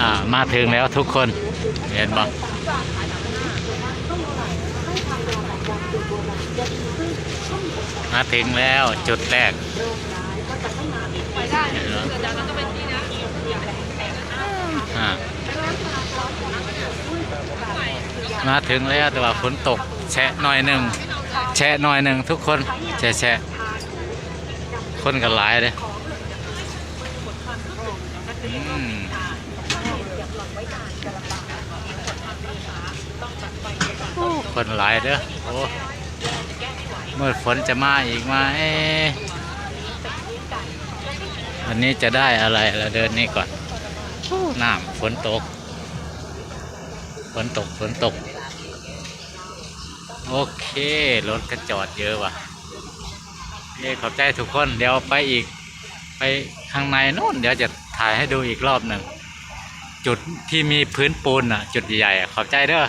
อ่ามาถึงแล้วทุกคนเห็นบ่มาถึงแล้วจุดแรกมากนั้นก็เป็นที่นะอ่ามาถึงแล้วแต่ว่าฝนตกแฉะหน่อยหนึ่งแฉะหน่อยหนึ่งทุกคนแฉะแฉะคนกันหลายเลยอืม โอ้คนหลายเด้อโอ้เมื่อฝนจะมาอีกไหมวันนี้จะได้อะไรเราเดินนี่ก่อนน้ำฝนตก ฝนตกฝนตก โอเค รถก็จอดเยอะว่ะเอ้ขอบใจทุกคน เดี๋ยวไปอีก ไปข้างในนู่น เดี๋ยวจะถ่ายให้ดูอีกรอบหนึ่ง จุดที่มีพื้นปูนอะ จุดใหญ่ๆขอบใจเด้อ